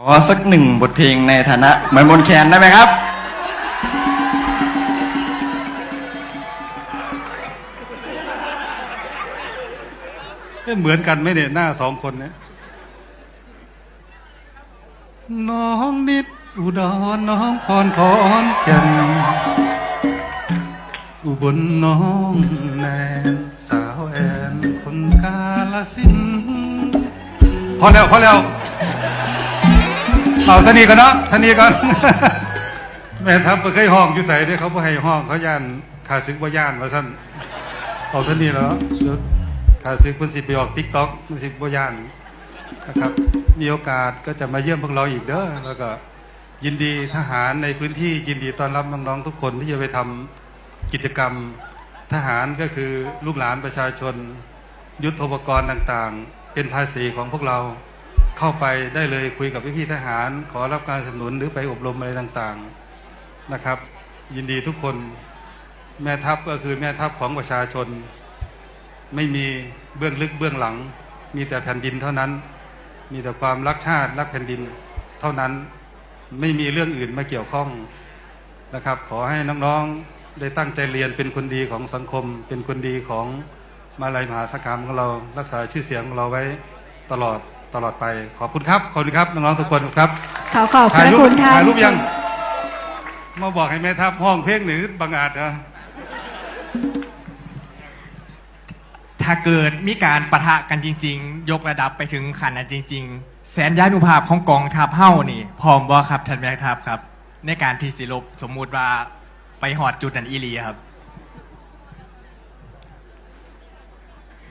ขอสักหนึ่งบทเพลงในฐานะเหมือนมนแคนได้ไหมครับเอ๊ะเหมือนกันไหมเนี่ยหน้าสองคนเนี่ยน้องนิดอุดรน้องพรขอนแก่นอุบลน้องแนนสาวแอนคนกาลสินธุ์พอแล้วพอแล้ว เอาท่านี้กันเนาะท่านี้ก่อน แม่ทัพบ่เคยห้องอยู่ใส่เนี่ยเขาบ่ให้ห้องเขาย่านขาซึกบ่ย่านว่าซั่นเอาท่านี้แล้วเดี๋ยวขาซึกเพิ่นสิไปออก TikTok มันสิบ่ย่านนะครับ มีโอกาสก็จะมาเยี่ยมพวกเราอีกเด้อแล้วก็ยินดีทหารในพื้นที่ยินดีต้อนรับน้องๆทุกคนที่จะไปทำกิจกรรมทหารก็คือลูกหลานประชาชน ยุทธปกรณ์ต่างๆ เป็นภาษีของพวกเรา เข้าไปได้เลยคุยกับพี่ๆทหาร ขอรับการสนับสนุนหรือไปอบรมอะไรต่างๆนะครับ ยินดีทุกคนแม่ทัพก็คือแม่ทัพของประชาชน ไม่มีเบื้องลึกเบื้องหลัง มีแต่แผ่นดินเท่านั้น มีแต่ความรักชาติรักแผ่นดินเท่านั้นไม่มีเรื่องอื่นมาเกี่ยวข้องนะครับ ขอให้น้องๆได้ตั้งใจเรียนเป็นคนดีของสังคม เป็นคนดีของมาลัยมหาสารคามของเรารักษาชื่อเสียงของเราไว้ตลอด ตลอดไปขอบคุณครับขอบคุณครับน้องๆทุกคนครับขอขอบพถ่ายระรูปคุณท่านถ่ายรูปยัง มาบอกให้แม่ทัพห้องเพลงหรือบังอาจนะถ้าเกิดมีการปะทะกันจริง ๆ ยกระดับไปถึงขั้นนั้นจริง ๆ แสนยานุภาพของกองทัพเฮ้านี่ พร้อมบ่ครับท่านแม่ทัพครับ ในการที่สิลบสมมุติว่าไปหอดจุดนั้นอีหลีครับ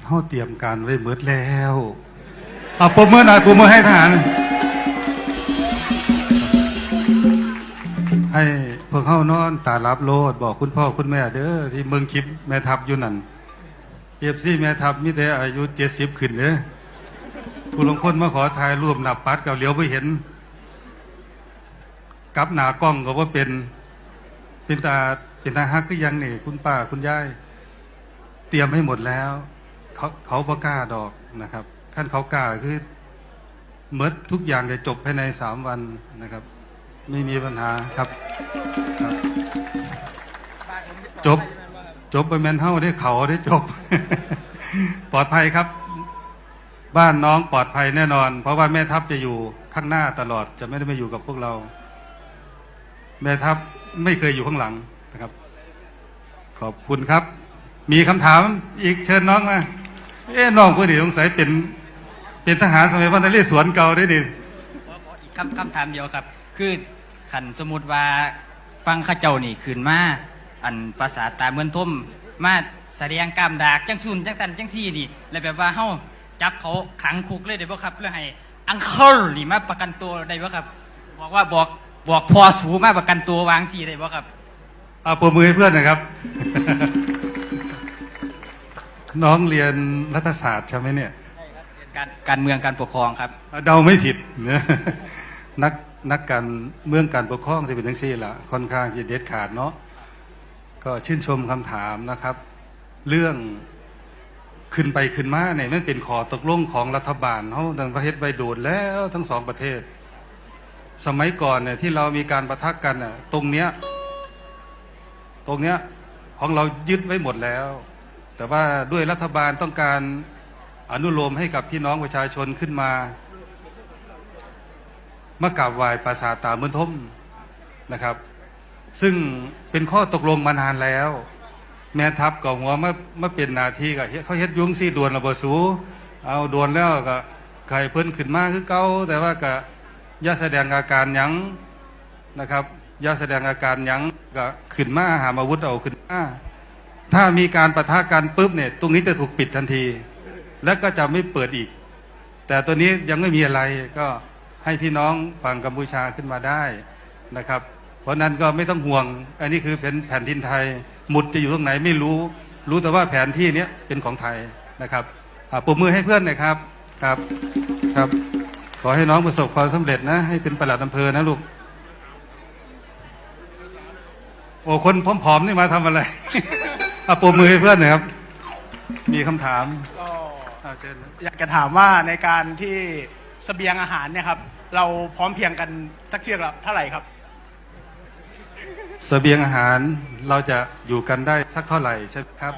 เขาเตรียมการไว้เบิดแล้ว เอาปมมือหน่อยปมมือให้ทหาร ให้พวกเข้านอนตารับโลด บอกคุณพ่อคุณแม่เด้อที่เมืองคลิปแม่ทัพอยู่นั่นเอฟซีแม่ทัพมีแต่อายุเจ็ดสิบขึ้นเด้อผู้ลงคนมาขอถ่ายรูปหนับปัดกับเหลียวไปเห็นกับหนากล้องก็ว่าเป็น เป็นตาเป็นตาฮักก็ยังนี่คุณป้าคุณยาย เตรียมให้หมดแล้ว เขาเขาประกล้าดอกนะครับ ท่านเขากล้าคือเมดทุกอย่างจะจบภายในสามวันนะครับ ไม่มีปัญหาครับครับ จบจบไปแมนเท่าได้เขาได้จบ ปลอดภัยครับ บ้านน้องปลอดภัยแน่นอน เพราะว่าแม่ทัพจะอยู่ข้างหน้าตลอด จะไม่ได้มาอยู่กับพวกเรา แม่ทัพไม่เคยอยู่ข้างหลังนะครับ ขอบคุณครับ มีคำถามอีกเชิญน้องมาเอ๊ะน้องผู้นี้สงสัยเป็น เป็นทหารสมัยวันนเรศวรเก่าได้ดิอีกคำคำถามเดียวครับ คือขันสมมติว่าฟังเข้าเจ้านี่ขืนมาอันภาษาตาเมือนทมมาแสดงกล้ามดากจังซุนจังสันจังซี่นี่แล้วแบบว่าเฮาจับเขาขังคุกเลยได้บ่ครับเพื่อให้อังเคิลนี่มาประกันตัวได้บ่ครับ บอกว่าบอกบอกพอสูมาประกันตัววางซี่ได้บ่ครับเอาปรบมือให้เพื่อนหนะครับ น้องเรียนรัฐศาสตร์ใช่ไหมเนี่ย การการเมืองการปกครองครับ เดาไม่ผิดนะนักนักการเมืองการปกครองจะเป็นทั้งสี่ละค่อนข้างจะเด็ดขาดเนาะก็ชื่นชมคำถามนะครับ เรื่องขึ้นไปขึ้นมาเนี่ยมันเป็นขอตกลงของรัฐบาลเขาดังประเทศใบโดดแล้วทั้งสองประเทศ สมัยก่อนเนี่ยที่เรามีการประทักกันน่ะตรงเนี้ยตรงเนี้ยของเรายึดไว้หมดแล้ว แต่ว่าด้วยรัฐบาลต้องการ อนุโลมให้กับพี่น้องประชาชนขึ้นมามากราบไหว้ปราสาทตาเมือนทมนะครับ ซึ่งเป็นข้อตกลงมานานแล้ว แม่ทัพก็หัวมามาเป็นนาทีก็เฮ็ดเขาเฮ็ดยุงซี่ดวนระเบิดสู เอาดวนแล้วก็ใครเพิ่นขึ้นมาคือเก่าแต่ว่าก็ย่าแสดงอาการยังนะครับย่าแสดงอาการยังก็ขึ้นมาหาอาวุธเอาขึ้นมาถ้ามีการประทะกันปุ๊บเนี่ย ตรงนี้จะถูกปิดทันที แล้วก็จะไม่เปิดอีก แต่ตัวนี้ยังไม่มีอะไรก็ให้พี่น้องฝั่งกัมพูชาขึ้นมาได้นะครับ เพราะนั้นก็ไม่ต้องห่วง อันนี้คือเป็นแผ่นดินไทยหมุดจะอยู่ตรงไหนไม่รู้ รู้แต่ว่าแผนที่นี้เป็นของไทยนะครับอ่าปรบมือให้เพื่อนหน่อยครับครับครับ ขอให้น้องประสบความสำเร็จนะ ให้เป็นประหลัดอำเภอนะลูกโอ้คนผอมๆนี่มาทำอะไรอะปรบมือให้เพื่อนหน่อยครับ มีคำถาม ก็อ่าเชิญอยากจะถามว่าในการที่เสบียงอาหารเนี่ยครับ เราพร้อมเพรียงกันสักเที่ยงละเท่าไหร่ครับ เสบียงอาหารเราจะอยู่กันได้สักเท่าไหร่ใช่ไหมครับ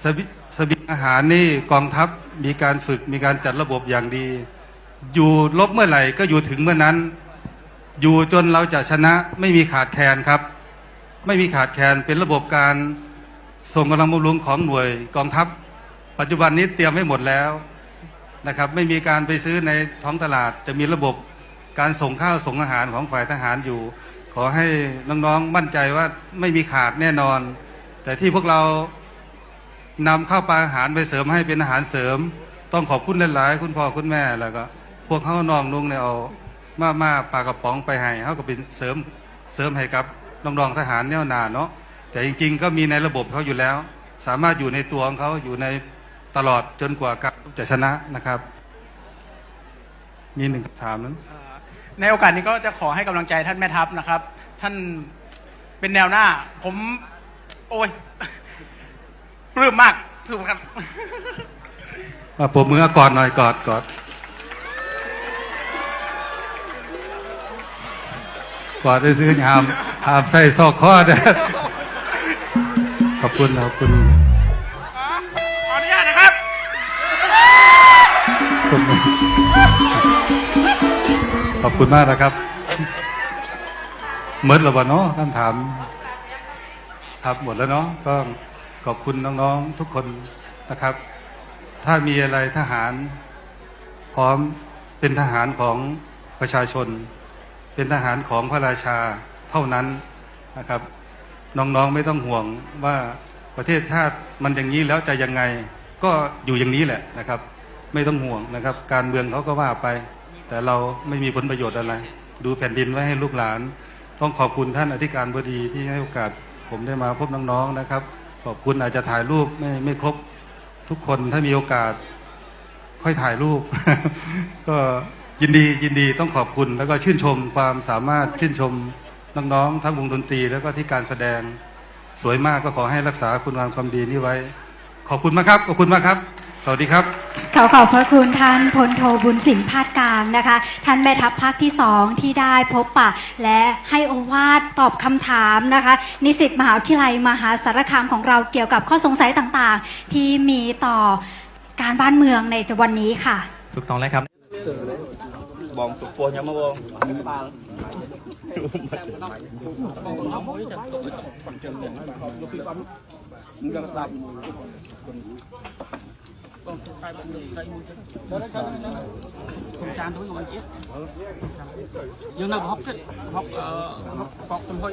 เสบีเสบียงอาหารนี่กองทัพมีการฝึกมีการจัดระบบอย่างดี อยู่ลบเมื่อไหร่ก็อยู่ถึงเมื่อนั้น อยู่จนเราจะชนะไม่มีขาดแคลนครับ ไม่มีขาดแคลนเป็นระบบการส่งกำลังบำรุงของหน่วยกองทัพ ปัจจุบันนี้เตรียมไว้หมดแล้วนะครับ ไม่มีการไปซื้อในท้องตลาด จะมีระบบการส่งข้าวส่งอาหารของฝ่ายทหารอยู่ ขอให้น้องๆมั่นใจว่าไม่มีขาดแน่นอน แต่ที่พวกเรานำข้าวปลาอาหารไปเสริมให้เป็นอาหารเสริม ต้องขอบคุณหลายๆคุณพ่อคุณแม่แล้วก็ พวกเขาน้องนุ่งเนี่ยเอามาม่าปลากระป๋องไปให้เขาก็เป็นเสริมเสริมให้กับน้องๆทหารเนี่ยนานเนาะแต่จริง ๆ ก็มีในระบบเขาอยู่แล้ว สามารถอยู่ในตัวของเขาอยู่ใน ตลอดจนกว่ากับจะชนะนะครับ มีหนึ่งคำถามนั้น ในโอกาสนี้ก็จะขอให้กำลังใจท่านแม่ทัพนะครับ ท่านเป็นแนวหน้า ผม โอ้ย ปลื้มมากถูกครับมาผมมือกอดหน่อยกอดกอดกอดได้ซื้อหามหามใส่ซอกข้อเด้อขอบคุณขอบคุณ ขอบคุณขอบคุณมากนะครับเมิดแล้ววะเนาะคำถาม ครับหมดแล้วเนาะก็ขอบคุณน้องๆทุกคนนะครับ ถ้ามีอะไรทหาร พร้อมเป็นทหารของประชาชน เป็นทหารของพระราชาเท่านั้นนะครับ น้องๆไม่ต้องห่วงว่าประเทศชาติมันอย่างนี้แล้วจะยังไง ก็อยู่อย่างนี้แหละนะครับ ไม่ต้องห่วงนะครับ การเมืองเขาก็ว่าไป แต่เราไม่มีผลประโยชน์อะไร ดูแผ่นดินไว้ให้ลูกหลาน ต้องขอบคุณท่านอธิการบดีที่ให้โอกาสผมได้มาพบน้องๆนะครับ ขอบคุณอาจจะถ่ายรูปไม่ไม่ครบทุกคนถ้ามีโอกาส ค่อยถ่ายรูป ก็ยินดียินดีต้องขอบคุณ แล้วก็ชื่นชมความสามารถชื่นชมน้องๆทั้งวงดนตรี แล้วก็ที่การแสดงสวยมากก็ขอให้รักษาคุณงามความดีนี้ไว้ ขอบคุณมากครับ ขอบคุณมากครับ สวัสดีครับ ขอขอบพระคุณท่านพลโทบุญสิงห์พาดกลางนะคะ ท่านแม่ทัพภาคที่สองที่ได้พบปะ และให้โอวาทตอบคำถามนะคะ นิสิตมหาวิทยาลัยมหาสารคามของเราเกี่ยวกับข้อสงสัยต่างๆ ที่มีต่อการบ้านเมืองในวันนี้ค่ะ ถูกต้องแล้วครับ บองตุกปวยังมาบองมึงกำลัง còn sai bạn người tay mũi không chán thôi ngồi chết nhưng nào học cái học học học thôi